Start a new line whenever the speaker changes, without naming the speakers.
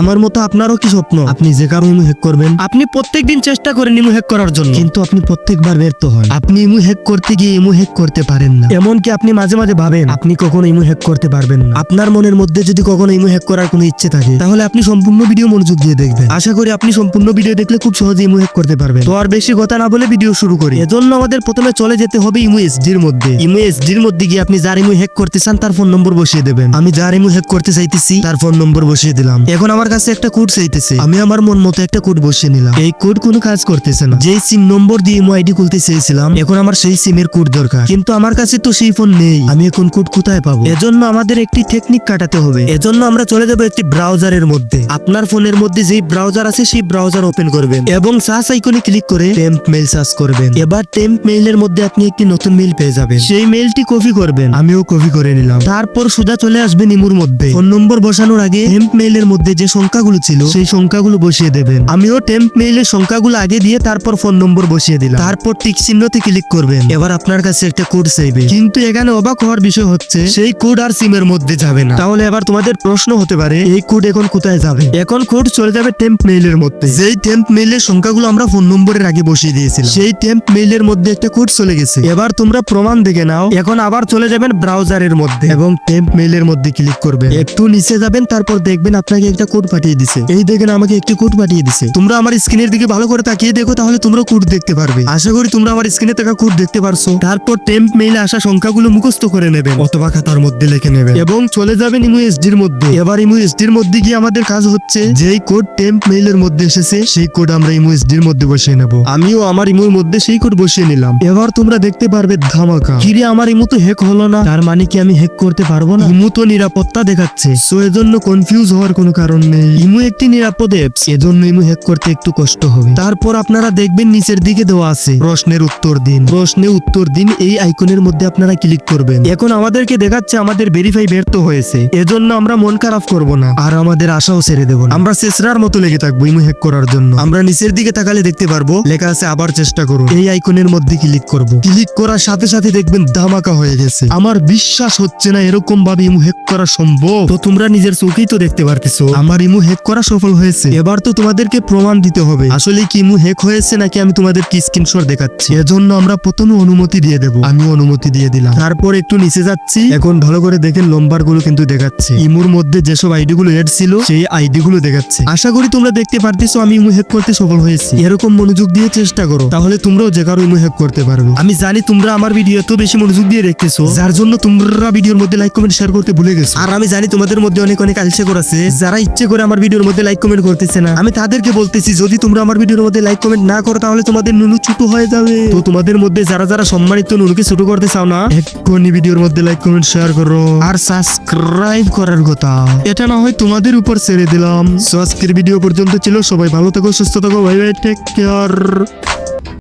আমার মতো আপনারও কি স্বপ্ন? আপনি যে কারও ইমু হ্যাক করবেন আপনি প্রত্যেকদিন চেষ্টা করেন ইমু হ্যাক করার জন্য। কিন্তু আপনি প্রত্যেকবার ব্যর্থ হন। আপনি ইমু হ্যাক করতে গিয়ে ইমু হ্যাক করতে পারেন না। এমনকি আপনি মাঝে মাঝে ভাবেন আপনি কখনো ইমু হ্যাক করতে পারবেন না। আপনার মনের মধ্যে যদি কখনো ইমু হ্যাক করার কোনো ইচ্ছে থাকে তাহলে আপনি সম্পূর্ণ ভিডিও মনোযোগ দিয়ে দেখবেন। আশা করি আপনি সম্পূর্ণ ভিডিও দেখলে খুব সহজে ইমু হ্যাক করতে পারবেন। তো আর বেশি কথা না বলে ভিডিও শুরু করি। এজন্য আমাদের প্রথমে চলে যেতে হবে ইমু এসডির মধ্যে। ইমু এসডির মধ্যে গিয়ে আপনি যার ইমু হ্যাক করতে চান তার ফোন নম্বর বসিয়ে দেবেন। আমি যার ইমু হ্যাক করতে চাইতেছি তার ফোন নম্বর বসিয়ে দিলাম। এখন আমার কাছে একটা কোড চাইতেছে। আমি আমার মন মতো একটা কোড বসিয়ে নিলাম। এই কোড কোনো কাজ করতেছে না। যেই সিম নম্বর দিয়ে ইমু আইডি খুলতে চেয়েছিলাম, এখন আমার সেই সিমের কোড দরকার। কিন্তু আমার কাছে তো সেই ফোন নেই। আমি এখন কোড কোথায় পাবো? এজন্য আমাদের একটি টেকনিক কাটাতে হবে। এজন্য আমরা চলে যাব একটি ব্রাউজারের মধ্যে। আপনার ফোনের মধ্যে যেই ব্রাউজার আছে, সেই ব্রাউজার ওপেন করবেন। এবং সার্চ আইকনে ক্লিক করে টেম্প মেইল সার্চ করবেন। এবার টেম্প মেইলের মধ্যে আপনি একটি নতুন মেইল পেয়ে যাবেন। সেই মেইলটি কপি করবেন। আমিও কপি করে নিলাম। তারপর সোজা চলে আসবেন ইমুর মধ্যে। ফোন নম্বর বসানোর আগে টেম্প মেইলের মধ্যে যে সংখ্যাগুলো ছিল, সেই সংখ্যাগুলো বসিয়ে দেবেন। আমিও টেম্প মেইলের সংখ্যাগুলো আগে দিয়ে তারপর ফোন নম্বর বসিয়ে দিলাম। তারপর টিক চিহ্নতে ক্লিক করবেন। এবার আপনার কাছে একটা কোড চাইবে। কিন্তু এখানে অবাক হওয়ার বিষয় হচ্ছে, সেই কোড আর সিমের মধ্যে যাবে না। তাহলে এবার তোমাদের প্রশ্ন হতে পারে, এই কোড এখন কোথায় যাবে? এখন কোড চলে যাবে টেম্প মেইলের মধ্যে। যেই টেম্প মেইলের সংখ্যাগুলো আমরা ফোন নম্বরের আগে বসিয়ে দিয়েছিলাম, সেই টেম্প মেইলের মধ্যে একটা কোড চলে গেছে। এবার তোমরা প্রমাণ দেখে নাও, এখন আবার চলে যাবেন ব্রাউজারের মধ্যে। এবং টেম্প মেইলের মধ্যে ক্লিক করবেন। একটু নিচে যাবেন, তারপর দেখবেন আপনাকে একটা কোড পাঠিয়ে দিছে। এই দেখেন আমাকে একটি কোড পাঠিয়ে দিছে। তোমরা আমার স্ক্রিনের দিকে ভালো করে তাকিয়ে দেখো, তাহলে তোমরা কোড দেখতে পারবে। আশা করি তোমরা আমার স্ক্রিনে থাকা কোড দেখতে পারছ। তারপর টেম্প মেইলে আসা সংখ্যাগুলো মুখস্থ করে নেবেন। অথবা খাতার মধ্যে লিখে নেবেন। এবং চলে যাবেন ইমু এসডির মধ্যে। এবার ইমু এসডির মধ্যে গিয়ে আমাদের কাজ হচ্ছে, যেই কোড টেম্প মেইলের মধ্যে এসেছে, সেই কোড আমরা ইমু এসডির মধ্যে বসিয়ে নেব। আমিও আমার ইমুর মধ্যে সেই কোড বসিয়ে নিলাম। এবার তোমরা দেখতে পারবে ধামাকা। কিরে, আমার ইমু তো হ্যাক হলো না। তার মানে কি আমি হ্যাক করতে পারব না? ইমু তো নিরাপত্তা দেখাচ্ছে। সো এজন্য কনফিউজ হওয়ার কোনো কারণ নেই। ইমু একটি নিরাপদ অ্যাপস এজন্য ইমু হ্যাক করতে একটু কষ্ট হবে। তারপর আপনারা দেখবেন নিচের দিকে দেওয়া আছে, প্রশ্নের উত্তর দিন। প্রশ্নে উত্তর দিন এই আইকনের মধ্যে আপনারা ক্লিক করবেন। এখন আমাদেরকে দেখাচ্ছে আমাদের ভেরিফাই ব্যর্থ হয়েছে। এজন্য আমরা মন খারাপ করব না। আর আমাদের আশাও ছেড়ে দেব না। আমরা মতো লেগে থাকব ইমু হ্যাক করার জন্য। আমরা নিচের দিকে তাকালে দেখতে পারব, লেখা আছে আবার চেষ্টা করুন। এই আইকনের মধ্যে ক্লিক করব। ক্লিক করার সাথে সাথে দেখবেন ধামাকা হয়ে গেছে। আমার বিশ্বাস হচ্ছে না এরকম ভাবে ইমু হ্যাক করা সম্ভব। তো তোমরা নিজের চোখেই তো দেখতে পারতেছো। আমার ইমু হ্যাক করা সফল হয়েছে। এবার তো তোমাদেরকে প্রমাণ দিতে হবে। আসলে কি ইমু হ্যাক হয়েছে নাকি আমি তোমাদের কি স্ক্রিনশট দেখাচ্ছি? এজন্য আমরা প্রথমে অনুমতি দিয়ে দেব। আমি অনুমতি দিয়ে দিলাম। তারপর একটু নিচে যাচ্ছি। এখন ভালো করে দেখেন লম্বারগুলো কিন্তু দেখাচ্ছে। ইমুর মধ্যে যেসব আইডি গুলো এড ছিল, সেই আইডি গুলো দেখাচ্ছে। আশা করি তোমরা দেখতে পারতেছো আমি ইমু হ্যাক করতে সফল হয়েছি। এরকম মনোযোগ দিয়ে চেষ্টা করো। তাহলে তোমরাও যে কারও ইমু হ্যাক করতে পারবে। আমি জানি তোমরা আমার ভিডিও এত বেশি মনোযোগ দিয়ে দেখতেছো। যার জন্য তোমরা ভিডিওর মধ্যে লাইক কমেন্ট শেয়ার করতে ভুলে গেছো। আর আমি জানি তোমাদের মধ্যে অনেক অনেক আলসে করেছে যারা ইচ্ছে করে আমার ভিডিওর মধ্যে লাইক কমেন্ট করতেছে না। আমি তাদেরকে বলতেছি, যদি তোমরা আমার ভিডিওর মধ্যে লাইক কমেন্ট না করো, তাহলে তোমাদের নুনু ছোট হয়ে যাবে। তো তোমাদের মধ্যে যারা যারা সম্মানিত নুনুকে ছোট করতে চাও না, এক্ষুনি ভিডিওর মধ্যে লাইক কমেন্ট শেয়ার করো। আর সাবস্ক্রাইব করার কথা। এটা না হয় তোমাদের উপর ছেড়ে দিলাম। আজকের ভিডিও পর্যন্ত ছিল। সবাই ভালো থাকো, সুস্থ থাকো। ভাই ভাই টেক কেয়ার